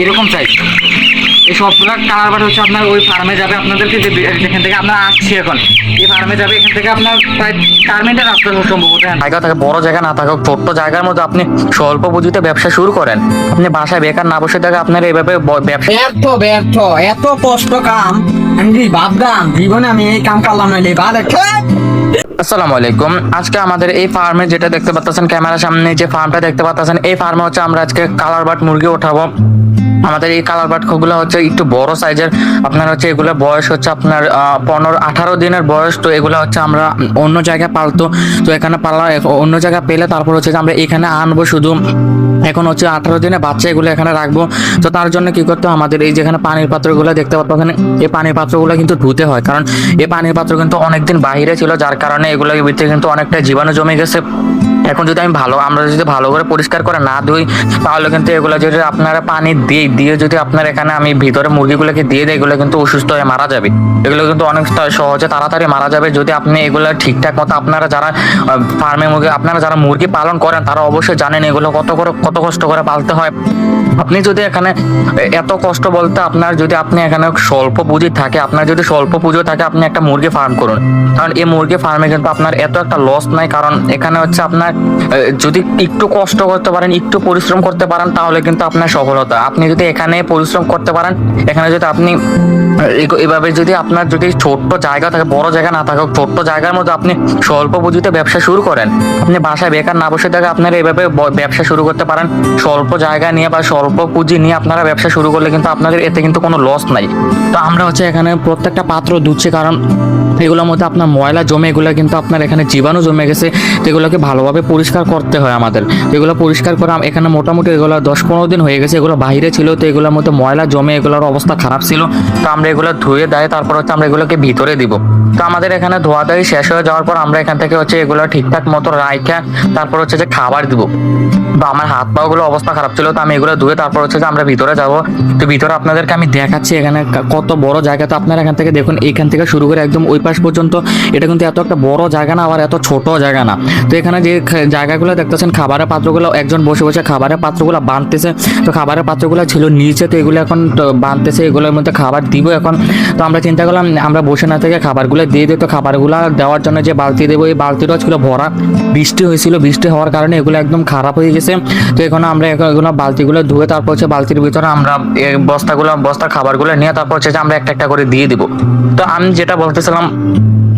এরকম সাইজ এই সবগুলো কালার বাট হচ্ছে আপনার ওই ফার্মে যাবে আপনাদেরকে যে যেখান থেকে আপনার আসছি এখন। এই ফার্মে যাবে এখান থেকে আপনার প্রায় চার মিনিটের রাস্তা সম্ভবত। জায়গা থাকে বড় জায়গা না থাকুক ছোট্ট জায়গার মধ্যে আপনি স্বল্প পুঁজিতে ব্যবসা শুরু করেন। আপনি বাসায় বেকার না বসে থাকে আপনার এইভাবে ব্যবসা ব্যর্থ ব্যর্থ এত কষ্ট কাম। আমি ভাবতাম? জীবনে আমি এই কাম করলাম নইলে বাদ আসসালামু আলাইকুম। আজকে আমাদের এই ফার্মে যেটা দেখতে পাচ্ছেন ক্যামেরার সামনে যে ফার্মটা দেখতে পাচ্ছেন এই ফার্মে হচ্ছে আমরা আজকে কালার বাট মুরগি ওঠাবো। আমাদের এই কালার বাটগুলো হচ্ছে একটু বড় সাইজের। আপনার হচ্ছে এগুলো বয়স হচ্ছে আপনার পনেরো, আঠারো দিনের বয়স, তো এগুলো হচ্ছে আমরা অন্য জায়গায় পালতো। তো এখানে পালা, অন্য জায়গায় পেলে তারপর হচ্ছে আমরা এখানে আনব শুধু। এখন হচ্ছে আঠারো দিনে বাচ্চা এগুলো এখানে রাখব। তো তার জন্য কি করতে আমাদের এই যেখানে পানির পাত্রগুলো দেখতে পাচ্ছ ওখানে এই পানির পাত্রগুলো কিন্তু ধুতে হয়। কারণ এই পানির পাত্র কিন্তু অনেকদিন বাইরে ছিল, যার কারণে এগুলোর ভিতরে কিন্তু অনেকটা জীবাণু জমে গেছে। এখন যদি আমি ভালো, আমরা যদি ভালো করে পরিষ্কার করে না ধুই, তাহলে কিন্তু এগুলো যদি আপনারা পানি দিয়ে দিয়ে যদি আপনার এখানে আমি ভিতরে মুরগিগুলোকে দিয়ে দিই, এগুলো কিন্তু অসুস্থ হয়ে মারা যাবে। এগুলো কিন্তু অনেক সহজে তাড়াতাড়ি মারা যাবে যদি আপনি এগুলো ঠিকঠাক মতো আপনারা যারা ফার্মে মুরগি, আপনারা যারা মুরগি পালন করেন, তারা অবশ্যই জানেন এগুলো কত করে, কত কষ্ট করে পালতে হয়। আপনি যদি এখানে এত কষ্ট বলতে আপনার যদি আপনি এখানে স্বল্প পুঁজি থাকে, আপনার যদি স্বল্প পুজো থাকে, আপনি একটা মুরগি ফার্ম করুন। কারণ এই মুরগি ফার্মে কিন্তু আপনার এত একটা লস নাই, কারণ এখানে হচ্ছে আপনার যদি একটু কষ্ট করতে পারেন, একটু পরিশ্রম করতে পারেন, তাহলে কিন্তু আপনার সফলতা। আপনি যদি এখানে পরিশ্রম করতে পারেন, এখানে যদি আপনি এভাবে যদি আপনার যদি ছোট্ট জায়গা থাকে, বড় জায়গা না থাকে ছোট্ট জায়গার মধ্যে আপনি স্বল্প পুঁজিতে ব্যবসা শুরু করেন। আপনি বাসায় বেকার না বসে থাকে আপনারা এভাবে ব্যবসা শুরু করতে পারেন। স্বল্প জায়গা নিয়ে বা স্বল্প পুঁজি নিয়ে আপনারা ব্যবসা শুরু করলে কিন্তু আপনাদের এতে কিন্তু কোনো লস নাই। তো আমরা হচ্ছে এখানে প্রত্যেকটা পাত্র ধুচ্ছি, কারণ এগুলোর মধ্যে আপনার ময়লা জমে, এগুলো কিন্তু আপনার এখানে জীবাণু জমে গেছে। তো এগুলোকে ভালোভাবে পরিষ্কার করতে হয় আমাদের। এগুলো পরিষ্কার করে, এখানে মোটামুটি এগুলো দশ পনেরো দিন হয়ে গেছে, এগুলো বাইরে ছিল তো এগুলোর মধ্যে ময়লা জমে, এগুলোর অবস্থা খারাপ ছিল। তো আমরা এগুলো ধুয়ে দেয়, তারপর হচ্ছে আমরা এগুলোকে ভিতরে দিব। তো আমাদের এখানে ধোয়া দাই শেষ হয়ে যাওয়ার পর আমরা এখান থেকে হচ্ছে এগুলো ঠিকঠাক মতো রাইখা তারপর হচ্ছে যে খাবার দিব। তো আমার হাত পা গুলো অবস্থা খারাপ ছিল, তো আমি এগুলো ধুয়ে তারপর হচ্ছে যে আমরা ভিতরে যাব। তো ভিতরে আপনাদেরকে আমি দেখাচ্ছি এখানে কত বড় জায়গা। তো আপনারা এখান থেকে দেখুন এখান থেকে শুরু করে একদম ওই পাশ পর্যন্ত। এটা কিন্তু এত একটা বড় জায়গা না, আবার এত ছোট জায়গা না। তো এখানে যে জায়গাগুলো দেখতেছেন, খাবারের পাত্রগুলো, একজন বসে বসে খাবারের পাত্রগুলো বাঁধতেছে তো খাবারের পাত্রগুলো ছিল নিচে, তো এগুলো এখন বাঁধতেছে এগুলোর মধ্যে খাবার দিব এখন। তো আমরা চিন্তা করলাম, আমরা বসে না থেকে খাবারগুলো দিয়ে দিত খাবারগুলো, দেওয়ার জন্য যে বালতি দেবো, এই বালতিটাও ছিল ভরা। বৃষ্টি হয়েছিল, বৃষ্টি হওয়ার কারণে এগুলো একদম খারাপ হয়ে গেছে। তো এখন আমরা এগুলো বালতিগুলো ধুয়ে তারপর হচ্ছে বালতির ভিতরে আমরা বস্তাগুলো, বস্তার খাবারগুলো নিয়ে তারপর হচ্ছে আমরা একটা একটা করে দিয়ে দিব। তো আমি যেটা বলতেছিলাম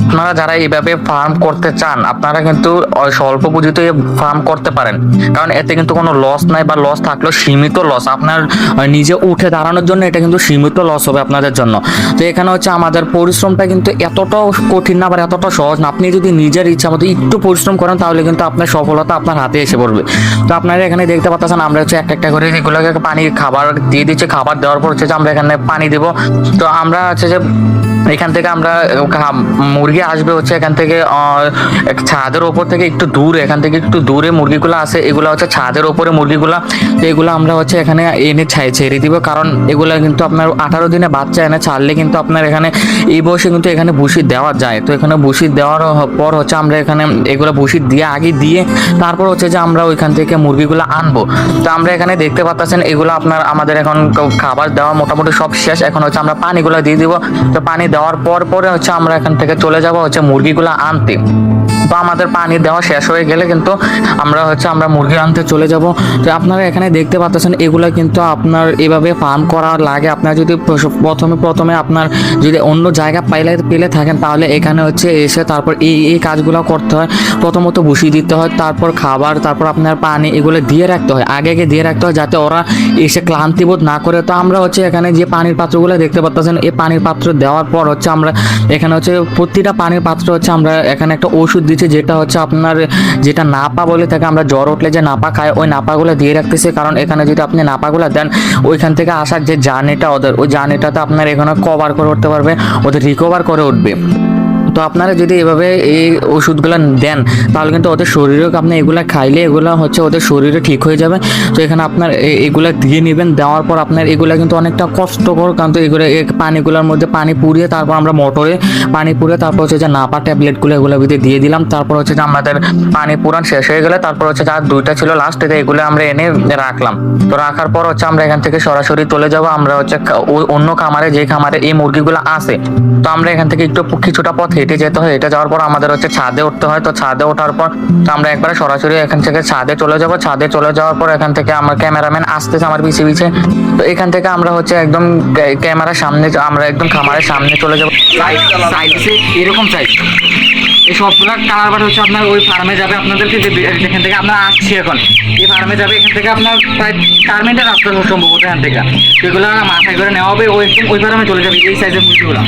আপনারা যারা এইভাবে ফার্ম করতে চান, আপনারা কিন্তু স্বল্প পুঁজিতে ফার্ম করতে পারেন। কারণ এতে কিন্তু কোনো লস নাই বা লস থাকলেও সীমিত লস আপনার নিজে উঠে দাঁড়ানোর জন্য এটা কিন্তু সীমিত লস হবে আপনাদের জন্য। তো এখানে হচ্ছে আমাদের পরিশ্রমটা কিন্তু এতটাও কঠিন না বা এতটা সহজ না। আপনি যদি নিজের ইচ্ছা মতো একটু পরিশ্রম করেন, তাহলে কিন্তু আপনার সফলতা আপনার হাতে এসে পড়বে। তো আপনারা এখানে দেখতে পাচ্ছেন, আমরা হচ্ছে একটা একটা করে এগুলোকে পানি খাবার দিয়ে দিচ্ছি। খাবার দেওয়ার পর হচ্ছে যে আমরা এখানে পানি দেবো। তো আমরা হচ্ছে যে, এখান থেকে আমরা খা- মুরগি আসবে হচ্ছে এখান থেকে ছাদের ওপর থেকে একটু দূরে, এখান থেকে একটু দূরে মুরগিগুলো আসে, এগুলো হচ্ছে ছাদের ওপরে মুরগিগুলো এগুলো আমরা হচ্ছে এখানে এনে ছাই ছেড়ে দিব, কারণ এগুলো কিন্তু আপনার আঠারো দিনে বাচ্চা এনে ছাড়লে কিন্তু আপনার এখানে এই বয়সে কিন্তু এখানে ভুসি দেওয়া যায়। তো এখানে ভুসি দেওয়ার পর হচ্ছে আমরা এখানে এগুলো ভুসি দিয়ে আগে দিয়ে তারপর হচ্ছে যে আমরা ওইখান থেকে মুরগিগুলো আনব। তো আমরা এখানে দেখতে পাচ্ছেন এগুলো আপনার আমাদের এখন খাবার দেওয়া মোটামুটি সব শেষ, এখন হচ্ছে আমরা পানিগুলো দিয়ে দিব। তো পানি দেওয়ার পর পরে হচ্ছে আমরা এখান থেকে চলে যাব হচ্ছে মুরগিগুলো আনতে। তো আমাদের পানি দেওয়া শেষ হয়ে গেলে কিন্তু আমরা হচ্ছে আমরা মুরগি আনতে চলে যাব। তো আপনারা এখানে দেখতে পাচ্ছেন, এগুলো কিন্তু আপনার এভাবে ফার্ম করা লাগে। আপনার যদি প্রথমে প্রথমে আপনার যদি অন্য জায়গা পাইলে, পেলে থাকেন, তাহলে এখানে হচ্ছে এসে তারপর এই এই কাজগুলো করতে হয়। প্রথমত বসিয়ে দিতে হয়, তারপর খাবার, তারপর আপনার পানি এগুলো দিয়ে রাখতে হয়, আগে আগে দিয়ে রাখতে হয়, যাতে ওরা এসে ক্লান্তিবোধ না করে। তো আমরা হচ্ছে এখানে যে পানির পাত্রগুলো দেখতে পাচ্ছেন, এই পানির পাত্র দেওয়ার পর হচ্ছে আমরা এখানে হচ্ছে প্রতিটা পানির পাত্র হচ্ছে আমরা এখানে একটা ওষুধ দিচ্ছি, যেটা হচ্ছে আপনার যেটা নাপা বলে থাকে, আমরা জ্বর উঠলে যে নাপা খায়, ওই নাপাগুলো দিয়ে রাখতেছি। কারণ এখানে যদি আপনি নাপাগুলো দেন, ওইখান থেকে আসার যে জার্নিটা ওদের, ওই জার্নিটাতে আপনার এখানে কভার করে উঠতে পারবে, ওদের রিকভার করে উঠবে। তো আপনারা যদি এভাবে এই ওষুধগুলো দেন, তাহলে কিন্তু ওদের শরীরেও আপনি এগুলো খাইলে এগুলো হচ্ছে ওদের শরীরে ঠিক হয়ে যাবে। তো এখানে আপনার এগুলা দিয়ে নেবেন, দেওয়ার পর আপনার এগুলো কিন্তু অনেকটা কষ্টকর কারণ তো এগুলো পানিগুলোর মধ্যে পানি পুড়িয়ে তারপর আমরা মোটরে পানি পুড়িয়ে তারপর হচ্ছে যে নাপা ট্যাবলেটগুলো এগুলো ভিতরে দিয়ে দিলাম। তারপর হচ্ছে যে আমাদের পানি পুরান শেষ হয়ে গেলে তারপর হচ্ছে যে দুইটা ছিল লাস্ট এগুলো আমরা এনে রাখলাম। তো রাখার পর হচ্ছে আমরা এখান থেকে সরাসরি চলে যাব, আমরা হচ্ছে অন্য খামারে যে খামারে এই মুরগিগুলো আছে। তো আমরা এখান থেকে একটু কিছুটা পথ হেঁটে যেতে হয়, এটা যাওয়ার পর আমাদের হচ্ছে ছাদে উঠতে হয়। তো ছাদে ওঠার পর আমরা একবারে সরাসরি এখান থেকে ছাদে চলে যাব। ছাদে চলে যাওয়ার পর এখান থেকে আমার ক্যামেরাম্যান আসতেছে আমার পিছে পিছে। তো এখান থেকে আমরা হচ্ছে একদম ক্যামেরার সামনে আমরা একদম খামারের সামনে চলে যাব। এরকম সাইজ এই সবগুলো কালার বাট হচ্ছে আপনার ওই ফার্মে যাবে আপনাদেরকে যে এখান থেকে আমরা আসছি এখন। এই ফার্মে যাবে, এখান থেকে আপনার প্রায় চার মিনিটের রাস্তা সম্ভবত এখান থেকে। সেগুলো মাথায় করে নেওয়া হবে, ওই ওই ফার্মে চলে যাবে, এই সাইজের মুরগিগুলো।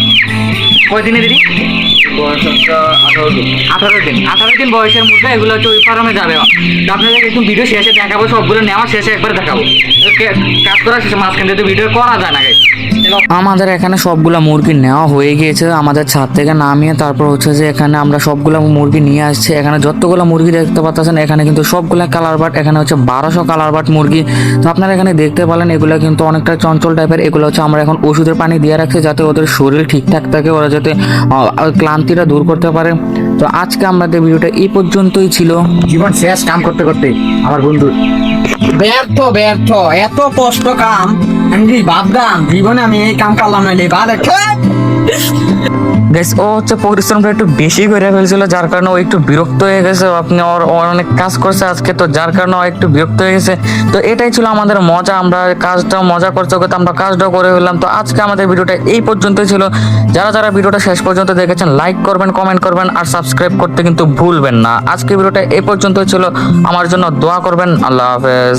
কয়দিনে দিদি? আঠারো দিন। আঠারো দিন। বয়সের মুরগি এগুলো হচ্ছে ওই ফার্মে যাবে। আপনাদের একটু ভিডিও শেষে দেখাবো সবগুলো নেওয়া শেষে একবার দেখাবো। কাজ করা শেষে মাঝখানে যদি ভিডিও করা যায় না আমাদের এখানে সবগুলা মুরগি নেওয়া হয়ে গিয়েছে আমাদের ছাদ থেকে নামিয়ে তারপর হচ্ছে যে এখানে আমরা সবগুলা মুরগি নিয়ে আসছি। এখানে যতগুলো মুরগি দেখতে পাচ্ছেন এখানে কিন্তু সবগুলা কালার বাট এখানে হচ্ছে বারোশো কালার বাট মুরগি। তো আপনারা এখানে দেখতে পেলেন এগুলো কিন্তু অনেকটা চঞ্চল টাইপের এগুলো হচ্ছে আমরা এখন ওষুধের পানি দিয়ে রাখছি যাতে ওদের শরীর ঠিকঠাক থাকে ওরা যাতে ক্লান্তিটা দূর করতে পারে। তো আজকে আমাদের ভিডিওটা এই পর্যন্তই ছিল। জীবন শেষ কাম করতে করতে আমার বন্ধু। ব্যর্থ ব্যর্থ এত কষ্ট কাম। আমি ভাবতাম জীবনে আমি এই কাম করলাম না বাদ গাইস ও হচ্ছে পরিশ্রমটা একটু বেশি করে ফেলছিল, যার কারণে ও একটু বিরক্ত হয়ে গেছে। আপনি ওর অনেক কাজ করছে আজকে, তো যার কারণে ও একটু বিরক্ত হয়ে গেছে। তো এটাই ছিল আমাদের মজা, আমরা কাজটা মজা করতে করতে আমরা কাজটাও করে ফেললাম। তো আজকে আমাদের ভিডিওটা এই পর্যন্তই ছিল। যারা যারা ভিডিওটা শেষ পর্যন্ত দেখেছেন লাইক করবেন কমেন্ট করবেন, আর সাবস্ক্রাইব করতে কিন্তু ভুলবেন না। আজকে ভিডিওটা এই পর্যন্তই ছিল। আমার জন্য দোয়া করবেন, আল্লাহ হাফেজ।